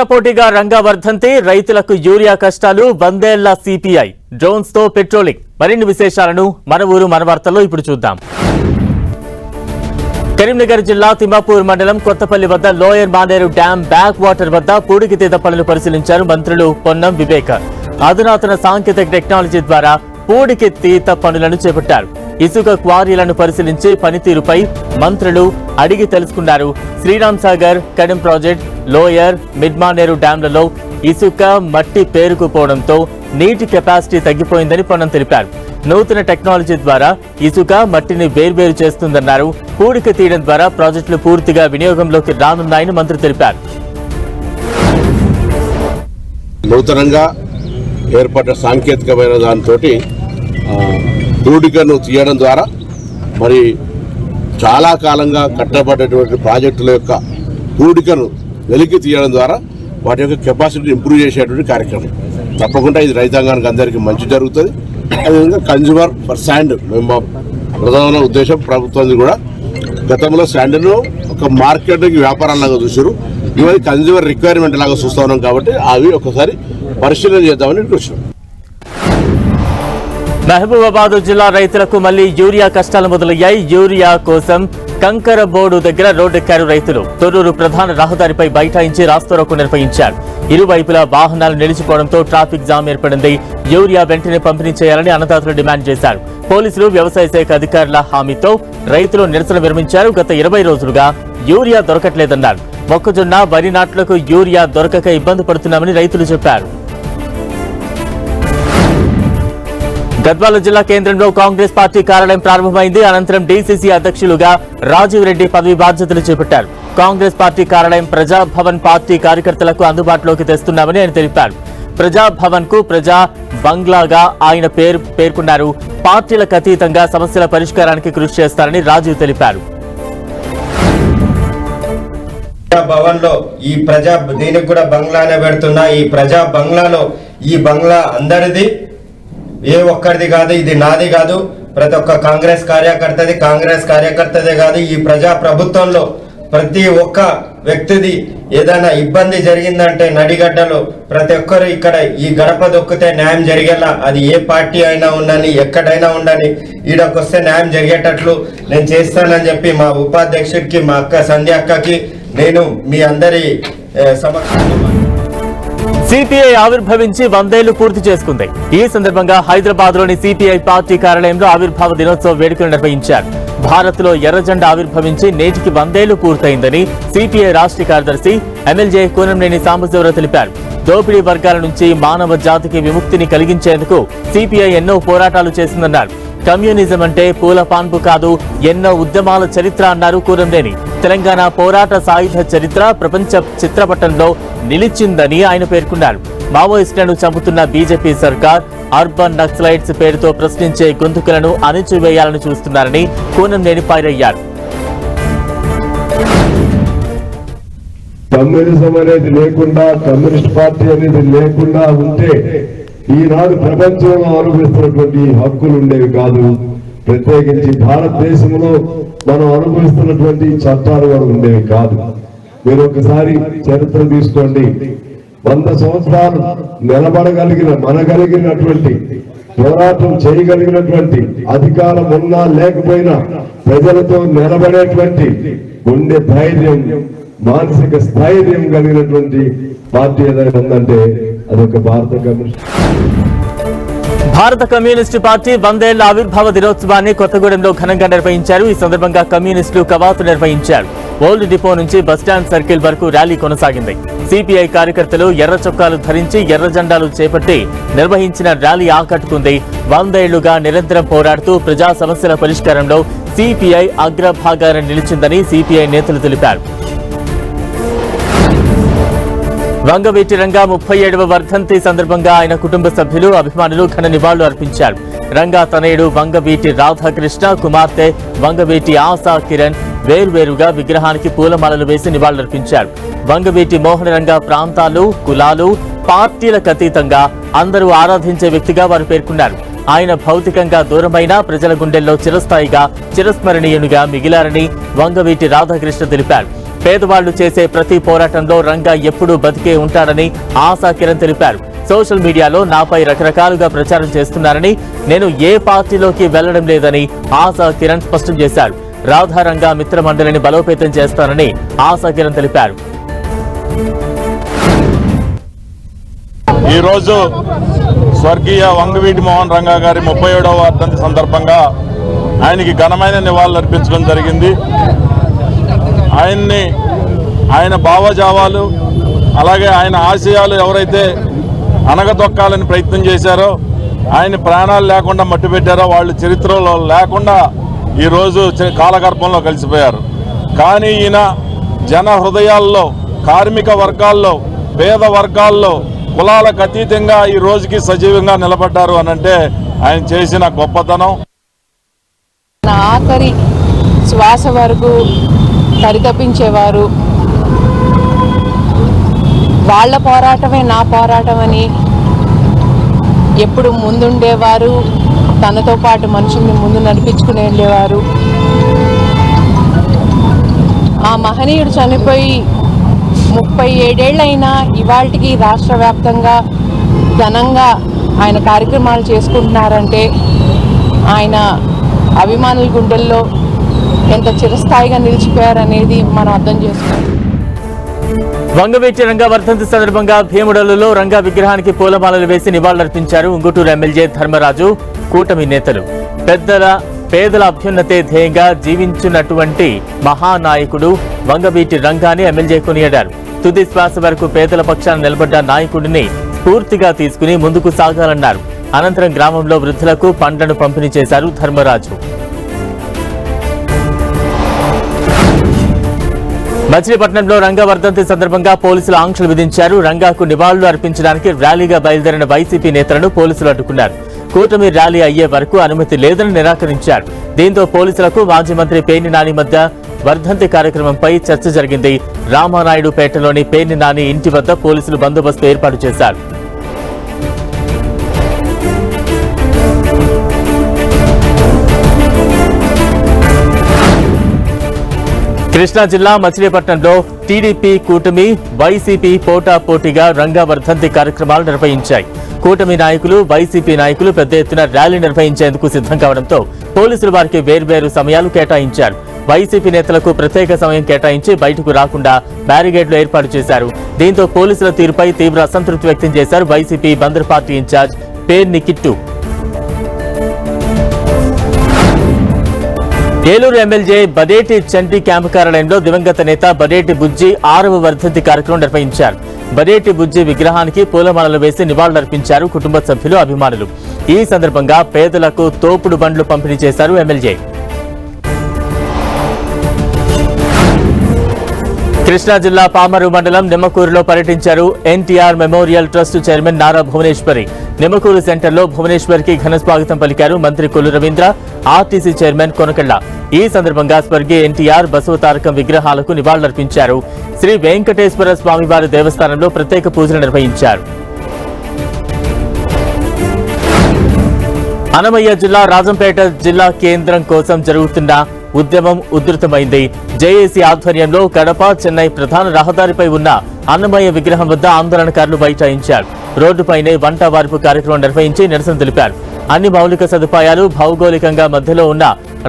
పోటాపోటీగా రంగవర్ధంతి రైతులకు యూరియా కష్టాలు వందేళ్ళ సిపిఐ. డ్రోన్స్తో పెట్రోలింగ్. మరిన్ని విశేషాలను మన ఊరు మన వార్తల్లో ఇప్పుడు చూద్దాం. కరీంనగర్ జిల్లా తిమ్మాపూర్ మండలం కొత్తపల్లి వద్ద lower Maneru dam back water వద్ద పూడికితీత పనులు పరిశీలించారు మంత్రులు పొన్నం వివేకర్. అధునాతన సాంకేతిక టెక్నాలజీ ద్వారా పూడికితీత పనులను చేపట్టారు. ఇసుక క్వారీలను పరిశీలించి పనితీరుపై మంత్రులు అడిగి తెలుసుకున్నారు. శ్రీరామ్ సాగర్ కడెం ప్రాజెక్ట్ లోయర్ మిడ్మానేరు డ్యాంలలో ఇసుక మట్టి పేరుకుపోవడంతో నీటి కెపాసిటీ తగ్గిపోయిందని పొన్నం తెలిపారు. నూతన టెక్నాలజీ ద్వారా ఇసుక మట్టిని వేర్వేరు చేస్తుందన్నారు. పూడిక తీయడం ద్వారా ప్రాజెక్టులు పూర్తిగా వినియోగంలోకి రానున్నాయని మంత్రి తెలిపారు. నూతనంగా ఏర్పడ్డ సాంకేతికమైన దాంతో పూడికను తీయడం ద్వారా మరి చాలా కాలంగా కట్టబడ్డటువంటి ప్రాజెక్టుల యొక్క పూడికను వెలికి తీయడం ద్వారా వాటి యొక్క కెపాసిటీని ఇంప్రూవ్ చేసేటువంటి కార్యక్రమం. తప్పకుండా ఇది రైతాంగానికి అందరికీ మంచి జరుగుతుంది. అదేవిధంగా కన్జ్యూమర్ ఫర్ శాండ్ మేము ప్రధాన ఉద్దేశం ప్రభుత్వానికి కూడా గతంలో శాండ్ను ఒక మార్కెట్కి వ్యాపారాలాగా చూసారు ఇవన్నీ కన్జ్యూమర్ రిక్వైర్మెంట్ లాగా చూస్తా ఉన్నాం కాబట్టి అవి ఒకసారి పరిశీలన చేద్దామని ఇక్కడికి వచ్చినాం. మహబూబాబాద్ జిల్లా రైతులకు మళ్ళీ యూరియా కష్టాలు మొదలయ్యాయి. యూరియా కోసం కంకర బోర్డు దగ్గర రోడ్డెక్కారు రైతులు. తొర్రూరు ప్రధాన రహదారిపై బైఠాయించి రాస్తారోకు నిర్వహించారు. ఇరువైపులా వాహనాలు నిలిచిపోవడంతో ట్రాఫిక్ జామ్ ఏర్పడింది. యూరియా వెంటనే పంపిణీ చేయాలని అన్నదాతలు డిమాండ్ చేశారు. పోలీసులు వ్యవసాయ శాఖ అధికారుల హామీతో రైతులు నిరసన విరమించారు. గత ఇరవై రోజులుగా యూరియా దొరకట్లేదన్నారు. మొక్కజొన్న వరి నాట్లకు యూరియా దొరకక ఇబ్బంది పడుతున్నామని రైతులు చెప్పారు. గద్వాల జిల్లా కేంద్రంలో కాంగ్రెస్ పార్టీ కార్యాలయం ప్రారంభమైంది. అనంతరం డీసీసీ అధ్యక్షులుగా రాజీవ్ రెడ్డి పదవి బాధ్యతలు చేపట్టారు. కాంగ్రెస్ పార్టీ కార్యాలయం ప్రజాభవన్ పార్టీ కార్యకర్తలకు అందుబాటులోకి తెస్తున్నామని ఆయన తెలిపారు. ప్రజాభవన్కు ప్రజా బంగ్లాగా ఆయన పేరు పేర్కొన్నారు. పార్టీలకు అతీతంగా సమస్యల పరిష్కారానికి కృషి చేస్తారని రాజీవ్ తెలిపారు. భవన్లో ఈ ప్రజా దీనికి కూడా బంగ్లానే పెడుతున్నా. ఈ ప్రజా బంగ్లాలో ఈ బంగ్లా అందరిది. ఏ ఒక్కరిది కాదు ఇది నాది కాదు. ప్రతి ఒక్క కాంగ్రెస్ కార్యకర్తది కాంగ్రెస్ కార్యకర్తదే కాదు. ఈ ప్రజా ప్రభుత్వంలో ప్రతి ఒక్క వ్యక్తిది ఏదైనా ఇబ్బంది జరిగిందంటే నడిగడ్డలో ప్రతి ఒక్కరు ఇక్కడ ఈ గడప దొక్కితే న్యాయం జరిగేలా. అది ఏ పార్టీ అయినా ఉండని ఎక్కడైనా ఉండని ఈడకొస్తే న్యాయం జరిగేటట్లు నేను చేస్తానని చెప్పి మా ఉపాధ్యక్షుడికి మా అక్క సంధ్య అక్కకి నేను మీ అందరి ఏ, సమక్షంలో సిపిఐ ఆవిర్భవించి వందేళ్ళు పూర్తి చేసుకుంది. ఈ సందర్భంగా హైదరాబాద్లోని సిపిఐ పార్టీ కార్యాలయంలో ఆవిర్భావ దినోత్సవ వేడుకలు నిర్వహించారు. భారత్లో ఎర్రజెండా ఆవిర్భవించి నేటికి వందేళ్ళు పూర్తయిందని సిపిఐ రాష్ట్ర కార్యదర్శి ఎమ్మెల్యే కూనంనేని సాంబశివరావు తెలిపారు. దోపిడీ వర్గాల నుంచి మానవ జాతికి విముక్తిని కలిగించేందుకు సిపిఐ ఎన్నో పోరాటాలు చేసిందన్నారు. కమ్యూనిజం అంటే పూల పాన్పు కాదు ఎన్నో ఉద్యమాల చరిత్ర అన్నారు కూరందేని. తెలంగాణ పోరాట సాయుధ చరిత్ర ప్రపంచ చిత్రపటంలో నిలిచిందని ఆయన పేర్కొన్నారు. మావోయిస్టులను చంపుతున్న బీజేపీ సర్కార్ అర్బన్ నక్సలైట్స్ పేరుతో ప్రశ్నించే గొంతుకులను అణిచివేయాలని చూస్తున్నారని కూనంనేని పైరయ్యారు. కమ్యూనిజం అనేది లేకుండా కమ్యూనిస్ట్ పార్టీ అనేది లేకుండా ఉంటే ఈనాడు ప్రపంచంలో అనుభవిస్తున్నటువంటి హక్కులు ఉండేవి కాదు. ప్రత్యేకించి భారతదేశంలో మనం అనుభవిస్తున్నటువంటి చట్టాలు కూడా ఉండేవి కాదు. మీరు ఒకసారి చరిత్ర తీసుకోండి. వంద సంవత్సరాలు నిలబడగలిగిన మనగలిగినటువంటి పోరాటం చేయగలిగినటువంటి అధికారం ఉన్నా లేకపోయినా ప్రజలతో నిలబడేటువంటి గుండె ధైర్యం మానసిక స్థైర్యం కలిగినటువంటి పార్టీ ఏదైనా ఉందంటే అదొక భారత కమ్యూనిస్ట్ భారత కమ్యూనిస్టు పార్టీ వందేళ్ళ ఆవిర్భావ దినోత్సవాన్ని కొత్తగూడెంలో ఘనంగా నిర్వహించారు. ఈ సందర్భంగా కమ్యూనిస్టులు కవాతు నిర్వహించారు. ఓల్డ్ డిపో నుంచి బస్టాండ్ సర్కిల్ వరకు ర్యాలీ కొనసాగింది. సిపిఐ కార్యకర్తలు ఎర్ర చొక్కాలు ధరించి ఎర్ర జెండాలు చేపట్టి నిర్వహించిన ర్యాలీ ఆకట్టుకుంది. వందేళ్ళుగా నిరంతరం పోరాడుతూ ప్రజా సమస్యల పరిష్కారంలో సిపిఐ అగ్రభాగాన నిలిచిందని సిపిఐ నేతలు తెలిపారు. వంగవీటి రంగా ముప్పై ఏడవ వర్ధంతి సందర్భంగా ఆయన కుటుంబ సభ్యులు అభిమానులు ఘన నివాళులు అర్పించారు. రంగా తనయుడు వంగవీటి రాధాకృష్ణ కుమార్తె వంగవీటి ఆశా కిరణ్ వేర్వేరుగా విగ్రహానికి పూలమాలలు వేసి నివాళులర్పించారు. వంగవీటి మోహన రంగా ప్రాంతాలు కులాలు పార్టీలకు అతీతంగా అందరూ ఆరాధించే వ్యక్తిగా వారు పేర్కొన్నారు. ఆయన భౌతికంగా దూరమైన ప్రజల గుండెల్లో చిరస్థాయిగా చిరస్మరణీయునిగా మిగిలారని వంగవీటి రాధాకృష్ణ తెలిపారు. పేదవాళ్ళు చేసే ప్రతి పోరాటంలో రంగా ఎప్పుడూ బతికే ఉంటాడని ఆశా కిరణ్ తెలిపారు. సోషల్ మీడియాలో నాపై రకరకాలుగా ప్రచారం చేస్తున్నారని నేను ఏ పార్టీలోకి వెళ్ళడం లేదని ఆశా కిరణ్ స్పష్టం చేశారు. రాధారంగా మిత్ర మండలిని బలోపేతం చేస్తానని ఆశా కిరణ్ తెలిపారు. ఈరోజు స్వర్గీయ వంగవీటి మోహన్ రంగా గారి ముప్పై ఏడవ వర్ధంతి సందర్భంగా ఆయనకి ఘనమైన నివాళులు అర్పించడం జరిగింది. ఆయన్ని ఆయన భావజావాలు అలాగే ఆయన ఆశయాలు ఎవరైతే అనగదొక్కాలని ప్రయత్నం చేశారో ఆయన ప్రాణాలు లేకుండా మట్టి పెట్టారో వాళ్ళు చరిత్రలో లేకుండా ఈరోజు కాలగర్భంలో కలిసిపోయారు. కానీ ఈయన జన హృదయాల్లో కార్మిక వర్గాల్లో పేద వర్గాల్లో కులాలకు అతీతంగా ఈ రోజుకి సజీవంగా నిలబడ్డారు అనంటే ఆయన చేసిన గొప్పతనం. ఆఖరి శ్వాస వరకు పరితపించేవారు వాళ్ళ పోరాటమే నా పోరాటం అని ఎప్పుడు ముందుండేవారు. తనతో పాటు మనుషుల్ని ముందు నడిపించుకుని వెళ్ళేవారు ఆ మహనీయుడు చనిపోయి ముప్పై ఏడేళ్ళైనా ఇవాళకి రాష్ట్ర వ్యాప్తంగా ఘనంగా ఆయన కార్యక్రమాలు చేసుకుంటున్నారంటే ఆయన అభిమానుల గుండెల్లో ఎంత చిరస్థాయిగా నిలిచిపోయారనేది మనం అర్థం చేసుకోవాలి. వంగవీటి రంగా వర్ధంతి సందర్భంగా భీముడలలో రంగా విగ్రహానికి పూలమాలలు వేసి నివాళులర్పించారు ఉంగుటూరు ఎమ్మెల్యే ధర్మరాజు కూటమి నేతలు. పెద్దల పేదల అభ్యున్నతే ధ్యేయంగా జీవించున్నటువంటి మహానాయకుడు వంగవీటి రంగాన్ని ఎమ్మెల్యే కొనియాడారు. తుది శ్వాస వరకు పేదల పక్షాన నిలబడ్డ నాయకుడిని స్ఫూర్తిగా తీసుకుని ముందుకు సాగాలన్నారు. అనంతరం గ్రామంలో వృద్ధులకు పండ్లను పంపిణీ చేశారు ధర్మరాజు. మచిలీపట్నంలో రంగా వర్ధంతి సందర్భంగా పోలీసులు ఆంక్షలు విధించారు. రంగాకు నివాళులు అర్పించడానికి ర్యాలీగా బయలుదేరిన వైసీపీ నేతలను పోలీసులు అడ్డుకున్నారు. కూటమి ర్యాలీ అయ్యే వరకు అనుమతి లేదని నిరాకరించారు. దీంతో పోలీసులకు మాజీ మంత్రి పేర్ని నాని మధ్య వర్ధంతి కార్యక్రమంపై చర్చ జరిగింది. రామానాయుడు పేటలోని పేర్ని నాని ఇంటి వద్ద పోలీసులు బందోబస్తు ఏర్పాటు చేశారు. కృష్ణా జిల్లా మచిలీపట్నంలో టీడీపీ కూటమి వైసీపీ పోటా పోటీగా రంగా కార్యక్రమాలు నిర్వహించాయి. కూటమి నాయకులు వైసీపీ నాయకులు పెద్ద ఎత్తున ర్యాలీ నిర్వహించేందుకు సిద్ధం కావడంతో పోలీసులు వారికి వేర్వేరు సమయాలు కేటాయించారు. వైసీపీ నేతలకు ప్రత్యేక సమయం కేటాయించి బయటకు రాకుండా బ్యారిగేడ్లు ఏర్పాటు చేశారు. దీంతో పోలీసుల తీరుపై తీవ్ర అసంతృప్తి వ్యక్తం చేశారు YCP Bandar party in-charge Perni Kittu. Eluru MLA Badeti Chanti camp కార్యాలయంలో దివంగత నేత బడేటి బుజ్జి ఆరవ వర్ధంతి కార్యక్రమం నిర్వహించారు. బడేటి బుజ్జి విగ్రహానికి పూలమాలలు వేసి నివాళులర్పించారు కుటుంబ సభ్యులు అభిమానులు. ఈ సందర్భంగా పేదలకు తోపుడు బండ్లు పంపిణీ చేశారు ఎమ్మెల్యే. కృష్ణా జిల్లా పామరు మండలం నిమ్మకూరులో పర్యటించారు NTR memorial trust chairman Nara Bhuvaneswari. Nimmakuru సెంటర్లో భువనేశ్వర్కి ఘన స్వాగతం పలికారు మంత్రి కొల్లు రవీంద్ర ఆర్టీసీ చైర్మన్ కొనకళ్ళ. ఈ సందర్భంగా స్వర్గీయ ఎన్టీఆర్ బసవతారకం విగ్రహాలకు నివాళులర్పించారు. శ్రీ వెంకటేశ్వర స్వామివారి దేవస్థానంలో ప్రత్యేక పూజలు నిర్వహించారు. అనమయ్య జిల్లా రాజంపేట జిల్లా కేంద్రం కోసం జరుగుతున్న ఉద్యమం ఉధృతమైంది. జేఏసీ ఆధ్వర్యంలో కడప చెన్నై ప్రధాన రహదారిపై ఉన్న అన్నమయ్య విగ్రహం వద్ద ఆందోళనకారులు బైఠాయించారు. రోడ్డుపైనే వంట వార్పు కార్యక్రమం నిర్వహించి నిరసన తెలిపారు. అన్ని మౌలిక సదుపాయాలు భౌగోళికంగా మధ్యలో ఉన్న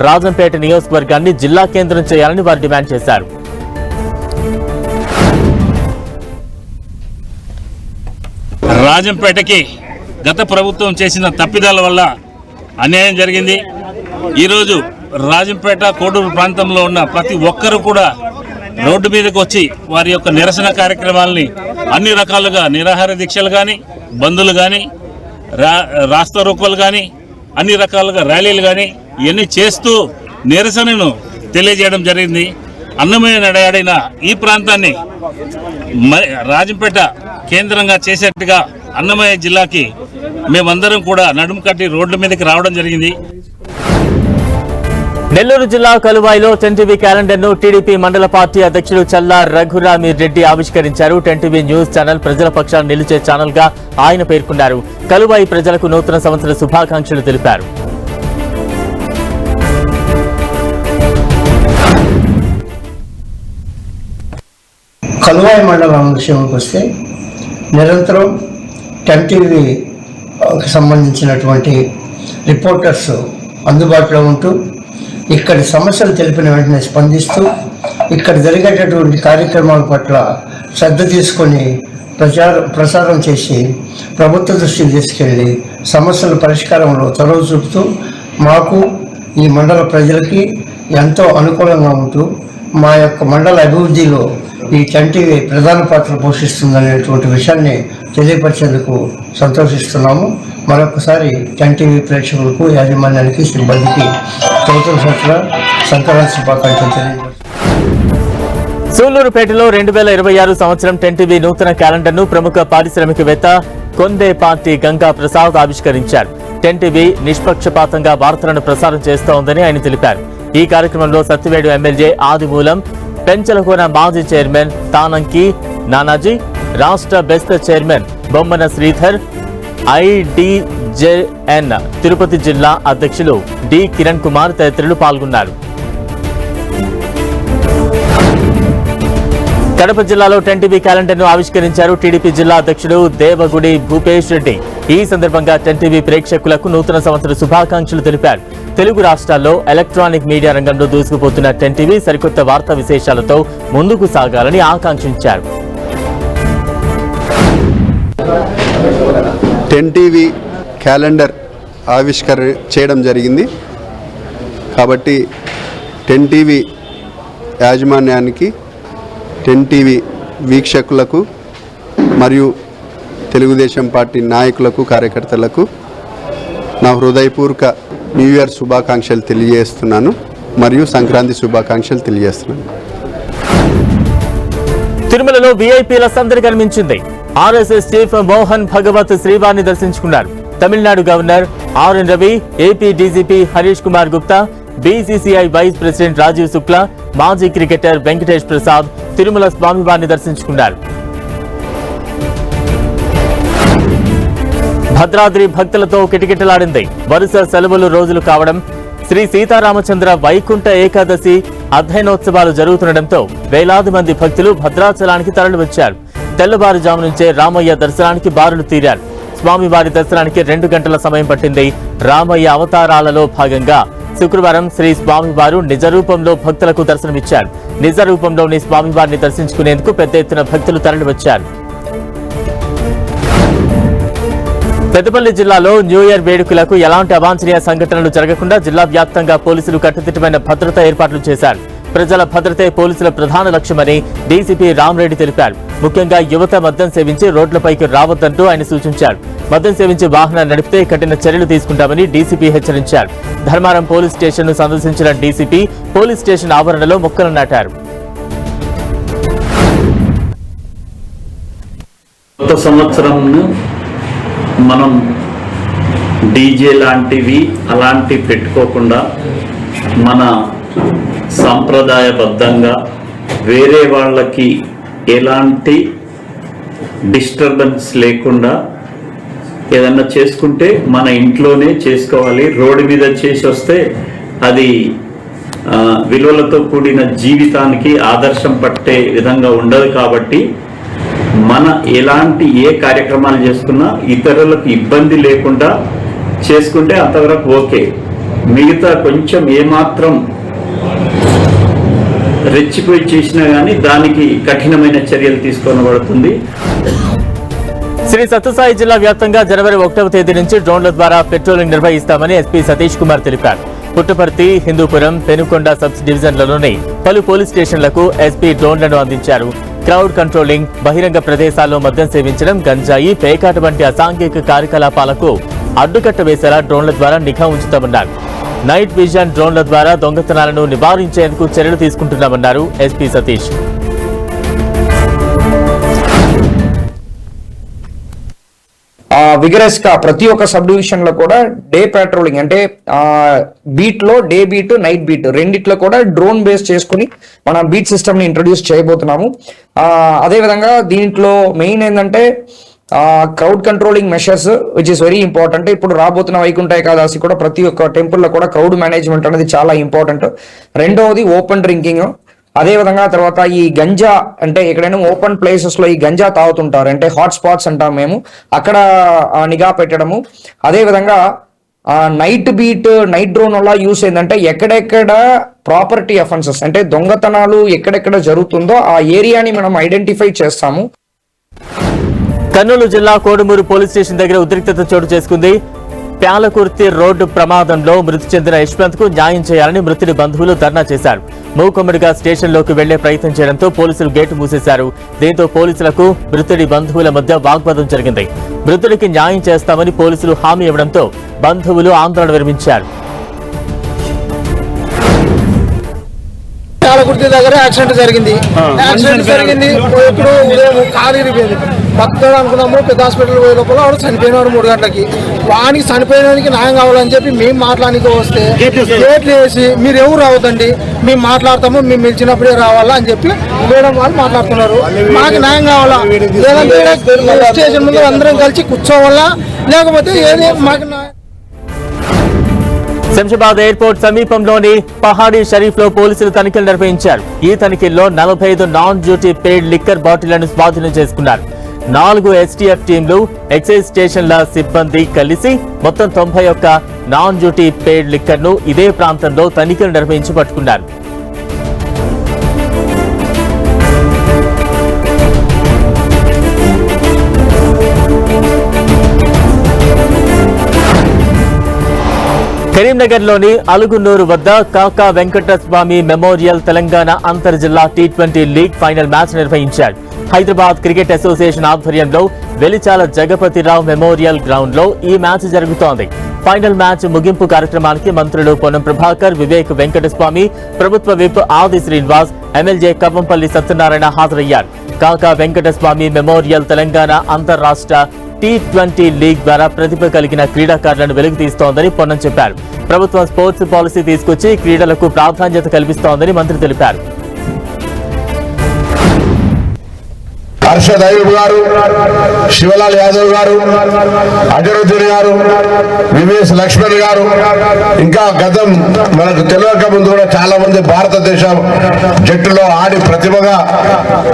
రాజంపేట నియోజకవర్గాన్ని జిల్లా కేంద్రం చేయాలని వారు డిమాండ్ చేశారు. రాజంపేటకి గత ప్రభుత్వం చేసిన తప్పిదాల వల్ల అన్యాయం జరిగింది. ఈరోజు రాజంపేట కోడూరు ప్రాంతంలో ఉన్న ప్రతి ఒక్కరూ కూడా రోడ్డు మీదకి వచ్చి వారి యొక్క నిరసన కార్యక్రమాలని అన్ని రకాలుగా నిరాహార దీక్షలు కానీ బంధులు కానీ రా రాస్తా రోకోలు కానీ అన్ని రకాలుగా ర్యాలీలు కానీ ఇవన్నీ చేస్తూ నిరసనను తెలియజేయడం జరిగింది. అన్నమయ్య నడయాడిన ఈ ప్రాంతాన్ని మ- రాజంపేట కేంద్రంగా చేసేట్టుగా అన్నమయ్య జిల్లాకి మేమందరం కూడా నడుము కట్టి రోడ్ల మీదకి రావడం జరిగింది. నెల్లూరు జిల్లా కలువాయిలో టెన్టీవీ క్యాలెండర్ను టీడీపీ మండల పార్టీ అధ్యక్షుడు చల్లా రఘురామి రెడ్డి ఆవిష్కరించారు. టెన్టీవీ న్యూస్ ఛానల్ ప్రజల పక్షాన్ని నిలిచే ఛానల్గా ఆయన పేర్కొన్నారు. కలువాయి ప్రజలకు నూతన సంవత్సర శుభాకాంక్షలు తెలిపారు. కలువాయి మండలం విషయంకి వస్తే నిరంతరం టెన్ టీవీ సంబంధించినటువంటి రిపోర్టర్స్ అందుబాటులో ఉంటూ ఇక్కడి సమస్యలు తెలిపిన వెంటనే స్పందిస్తూ ఇక్కడ జరిగేటటువంటి కార్యక్రమాల పట్ల శ్రద్ధ తీసుకొని ప్రచార ప్రసారం చేసి ప్రభుత్వ దృష్టికి తీసుకెళ్ళి సమస్యల పరిష్కారంలో చొరవ చూపుతూ మాకు ఈ మండల ప్రజలకి ఎంతో అనుకూలంగా ఉంటూ మా యొక్క మండల అభివృద్ధిలో ఈ టీవీ ప్రధాన పాత్ర పోషిస్తుందనేటువంటి విషయాన్ని తెలియపరిచేందుకు సంతోషిస్తున్నాము. మరొకసారి టీవీ ప్రేక్షకులకు యాజమాన్యానికి సిబ్బందికి చౌతుల సంవత్సర సంక్రాంతి శుభాకాంక్షలు సూళ్ళూరుపేటలో రెండు వేల ఇరవై ఆరు సంవత్సరం టెన్ టీవీ నూతన క్యాలెండర్ను ప్రముఖ పారిశ్రామికవేత్త కొందే పార్టీ గంగా ప్రసాద్ ఆవిష్కరించారు. టెన్ టీవీ నిష్పక్షపాతంగా వార్తలను ప్రసారం చేస్తోందని ఆయన తెలిపారు. ఈ కార్యక్రమంలో సత్యవేడు ఎమ్మెల్యే ఆదిమూలం పెంచలకోన మాజీ చైర్మన్ తానంకి నానాజీ రాష్ట్ర best chairman Bommana Sridhar IDJN Tirupati జిల్లా అధ్యక్షులు డి కిరణ్ కుమార్ తదితరులు పాల్గొన్నారు. కడప జిల్లాలో టెన్ టీవీ ఆవిష్కరించారు టీడీపీ జిల్లా అధ్యక్షుడు దేవగుడి భూపేష్ రెడ్డి. ఈ సందర్భంగా టెన్ టీవీ ప్రేక్షకులకు నూతన సంవత్సర శుభాకాంక్షలు తెలిపారు. తెలుగు రాష్ట్రాల్లో ఎలక్ట్రానిక్ మీడియా రంగంలో దూసుకుపోతున్న టెన్ టీవీ సరికొత్త వార్తా విశేషాలతో ముందుకు సాగాలని ఆకాంక్షించారు. టెన్ టీవీ క్యాలెండర్ ఆవిష్కర చేయడం జరిగింది. కాబట్టి టెన్ టీవీ యాజమాన్యానికి టెన్ టీవీ వీక్షకులకు మరియు తెలుగుదేశం పార్టీ నాయకులకు కార్యకర్తలకు నా హృదయపూర్వక న్యూ ఇయర్ శుభాకాంక్షలు తెలియజేస్తున్నాను మరియు సంక్రాంతి శుభాకాంక్షలు తెలియజేస్తున్నాను. తిరుమలలో వీఐపీల సందడి కనిపించింది. ఆర్ఎస్ఎస్ చీఫ్ మోహన్ భగవత్ శ్రీవారిని దర్శించుకున్నారు. Tamil Nadu governor RN Ravi AP DGP Harish Kumar Gupta BCCI vice president Rajeev Shukla మాజీ క్రికెటర్ వెంకటేష్ ప్రసాద్ తిరుమల స్వామివారిని దర్శించుకున్నారు. భద్రాద్రి భక్తులతో కిటకిటలాడింది. వరుస సెలవులు రోజులు కావడం శ్రీ సీతారామచంద్ర వైకుంఠ ఏకాదశి అధ్యయనోత్సవాలు జరుగుతుండటంతో వేలాది మంది భక్తులు భద్రాచలానికి తరలివచ్చారు. తెల్లవారుజాము నుంచే రామయ్య దర్శనానికి బారులు తీరారు. స్వామివారి దర్శనానికి రెండు గంటల సమయం పట్టింది. రామయ్య అవతారాలలో భాగంగా శుక్రవారం శ్రీ స్వామివారు నిజ రూపంలో భక్తులకు దర్శనమిచ్చారు. నిజ రూపంలోని స్వామివారిని దర్శించుకునేందుకు పెద్ద ఎత్తున భక్తులు తరలివచ్చారు. పెద్దపల్లి జిల్లాలో న్యూ ఇయర్ వేడుకలకు ఎలాంటి అవాంఛనీయ సంఘటనలు జరగకుండా జిల్లా వ్యాప్తంగా పోలీసులు కట్టుదిట్టమైన భద్రతా ఏర్పాట్లు చేశారు. ప్రజల భద్రతే పోలీసుల ప్రధాన లక్ష్యమని డీసీపీ రామరెడ్డి తెలిపారు. ముఖ్యంగా యువత మద్యం సేవించి రోడ్లపైకి రావద్దంటూ ఆయన సూచించారు. మద్యం సేవించి వాహనాలు నడిపితే కఠిన చర్యలు తీసుకుంటామని డీసీపీ హెచ్చరించారు. ధర్మారం పోలీస్ స్టేషన్ను సందర్శించిన డీసీపీ పోలీస్ స్టేషన్ ఆవరణలో మొక్కలు నాటారు. కొత్త మనం డీజే లాంటివి అలాంటివి పెట్టుకోకుండా మన సాంప్రదాయబద్ధంగా వేరే వాళ్ళకి ఎలాంటి డిస్టర్బెన్స్ లేకుండా ఏదన్నా చేసుకుంటే మన ఇంట్లోనే చేసుకోవాలి. రోడ్డు మీద చేసి వస్తే అది విలువలతో కూడిన జీవితానికి ఆదర్శం పట్టే విధంగా ఉండదు కాబట్టి మన ఎలాంటి ఏ కార్యక్రమాలు చేసుకున్నా ఇతరులకు ఇబ్బంది లేకుండా చేసుకుంటే అంతవరకు ఓకే. మిగతా కొంచెం ఏమాత్రం రెచ్చిపోయి చేసినా కానీ దానికి కఠినమైన చర్యలు తీసుకోనబడుతుంది. శ్రీ సత్యసాయి జిల్లా వ్యాప్తంగా జనవరి ఒకటవ తేదీ నుంచి డ్రోన్ల ద్వారా పెట్రోలింగ్ నిర్వహిస్తామని ఎస్పీ సతీష్ కుమార్ తెలిపారు. పుట్టపర్తి హిందూపురం పెనుకొండ సబ్ డివిజన్లలోని పలు పోలీస్ స్టేషన్లకు ఎస్పీ డ్రోన్లను అందించారు. క్రౌడ్ కంట్రోలింగ్ బహిరంగ ప్రదేశాల్లో మద్యం సేవించడం గంజాయి పేకాట వంటి అసాంఘిక కార్యకలాపాలకు అడ్డుకట్ట వేసేలా డ్రోన్ల ద్వారా నిఘా ఉంచుతామన్నారు. నైట్ విజన్ డ్రోన్ల ద్వారా దొంగతనాలను నివారించేందుకు చర్యలు తీసుకుంటున్నామన్నారు ఎస్పీ సతీష్. విగరస్గా ప్రతి ఒక్క సబ్ డివిజన్లో కూడా డే పెట్రోలింగ్ అంటే బీట్లో డే బీట్ నైట్ బీట్ రెండిట్లో కూడా డ్రోన్ బేస్ చేసుకుని మనం బీట్ సిస్టమ్ని ఇంట్రడ్యూస్ చేయబోతున్నాము. ఆ, అదే విధంగా దీంట్లో మెయిన్ ఏంటంటే crowd controlling measures which is very important ఇప్పుడు రాబోతున్న వైకుంఠ ఏకాదశి కూడా ప్రతి ఒక్క టెంపుల్లో కూడా క్రౌడ్ మేనేజ్మెంట్ అనేది చాలా ఇంపార్టెంట్ రెండవది ఓపెన్ డ్రింకింగ్ అదే విధంగా తర్వాత ఈ గంజా అంటే ఎక్కడైనా ఓపెన్ ప్లేసెస్లో ఈ గంజా తాగుతుంటారు. అంటే హాట్ స్పాట్స్ అంటాం మేము. అక్కడ నిఘా పెట్టడము. అదే విధంగా నైట్ బీట్ నైట్ డ్రోన్ వల్ల యూస్ ఏంటంటే ఎక్కడెక్కడ ప్రాపర్టీ అఫెన్సెస్ అంటే దొంగతనాలు ఎక్కడెక్కడ జరుగుతుందో ఆ ఏరియాని మనం ఐడెంటిఫై చేస్తాము. కర్నూలు జిల్లా కోడుమూరు పోలీస్ స్టేషన్ దగ్గర ఉద్రిక్తత చోటు చేసుకుంది. ప్యాలకుర్తి రోడ్డు ప్రమాదంలో మృతి చెందిన యశ్వంత్కు న్యాయం చేయాలని మృతుడి బంధువులు ధర్నా చేశారు. మూకుమ్మడిగా స్టేషన్లోకి వెళ్ళే ప్రయత్నం చేయడంతో పోలీసులు గేటు మూసేశారు. దీంతో పోలీసులకు మృతుడి బంధువుల మధ్య వాగ్వాదం జరిగింది. మృతుడికి న్యాయం చేస్తామని పోలీసులు హామీ ఇవ్వడంతో బంధువులు ఆందోళన విరమించారు. పాలకుర్తి దగ్గర యాక్సిడెంట్ జరిగింది. యాక్సిడెంట్ జరిగింది. ఇప్పుడు ఉదయం కాలు ఇరిపోయింది పక్కన అనుకున్నాము పెద్ద హాస్పిటల్ పోయే లోపల వాడు చనిపోయినాడు మూడు గంటలకి. వానికి చనిపోయినానికి న్యాయం కావాలని చెప్పి మేము మాట్లాడానికి వస్తే గేట్లు వేసి మీరు ఎవరు రావద్దండి? మేము మాట్లాడతాము మేము పిలిచినప్పుడే రావాలా అని చెప్పి మేడం వాళ్ళు మాట్లాడుతున్నారు మాకు న్యాయం కావాలా? లేదంటే స్టేషన్ ముందు అందరం కలిసి కూర్చోవాలా? లేకపోతే ఏది మాకు శంషాబాద్ ఎయిర్పోర్ట్ సమీపంలోని పహాడీ షరీఫ్లో పోలీసులు తనిఖీలు నిర్వహించారు. ఈ తనిఖీల్లో నలభై ఐదు నాన్ డ్యూటీ పెయిడ్ లిక్కర్ బాటిళ్ళను స్వాధీనం చేసుకున్నారు. నాలుగు ఎస్టీఎఫ్ టీంలు ఎక్సైజ్ స్టేషన్ల సిబ్బంది కలిసి మొత్తం తొంభై ఒక్క నాన్ డ్యూటీ పెయిడ్ లిక్కర్ను ఇదే ప్రాంతంలో తనిఖీలు నిర్వహించి పట్టుకున్నారు. కరీంనగర్లోని అలుగునూరు వద్ద కాకా వెంకటస్వామి మెమోరియల్ తెలంగాణ అంతర్ జిల్లా T twenty league final match నిర్వహించారు హైదరాబాద్ క్రికెట్ అసోసియేషన్ ఆధ్వర్యంలో వెలిచాల జగపతిరావు మెమోరియల్ గ్రౌండ్లో ఈ మ్యాచ్ జరుగుతోంది. ఫైనల్ మ్యాచ్ ముగింపు కార్యక్రమానికి మంత్రులు పొన్నం ప్రభాకర్ వివేక్ వెంకటస్వామి ప్రభుత్వ విప్ ఆది శ్రీనివాస్ ఎమ్మెల్యే కవ్వంపల్లి సత్యనారాయణ హాజరయ్యారు. కాకా వెంకటస్వామి మెమోరియల్ తెలంగాణ అంతర్రాష్ట్ర టీ ట్వంటీ లీగ్ ద్వారా ప్రతిభ కలిగిన క్రీడాకారులను వెలుగు తీస్తోందని పొన్నం చెప్పారు. ప్రభుత్వం స్పోర్ట్స్ పాలసీ తీసుకొచ్చి క్రీడలకు ప్రాధాన్యత కల్పిస్తోందని మంత్రి తెలిపారు. హర్షద్ అయ్యూబ్ గారు శివలాల్ యాదవ్ గారు అజరుద్దీన్ గారు వివేస్ లక్ష్మణ్ గారు ఇంకా గతం మనకు తెలియక ముందు కూడా చాలా మంది భారతదేశ జట్టులో ఆడి ప్రతిభగా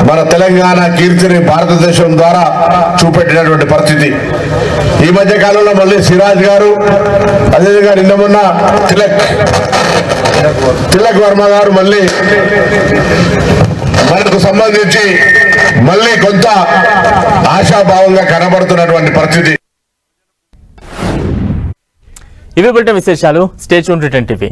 మన తెలంగాణ కీర్తిని భారతదేశం ద్వారా చూపెట్టినటువంటి పరిస్థితి. ఈ మధ్య కాలంలో మళ్ళీ సిరాజ్ గారు అదేవిధంగా నిన్న మొన్న తిలక్ తిలక్ వర్మ గారు మళ్ళీ మనకు సంబంధించి మళ్ళీ కొంత ఆశాభావంగా కనబడుతున్నటువంటి పరిస్థితి. ఇవి బులెటిన్ విశేషాలు. State TV.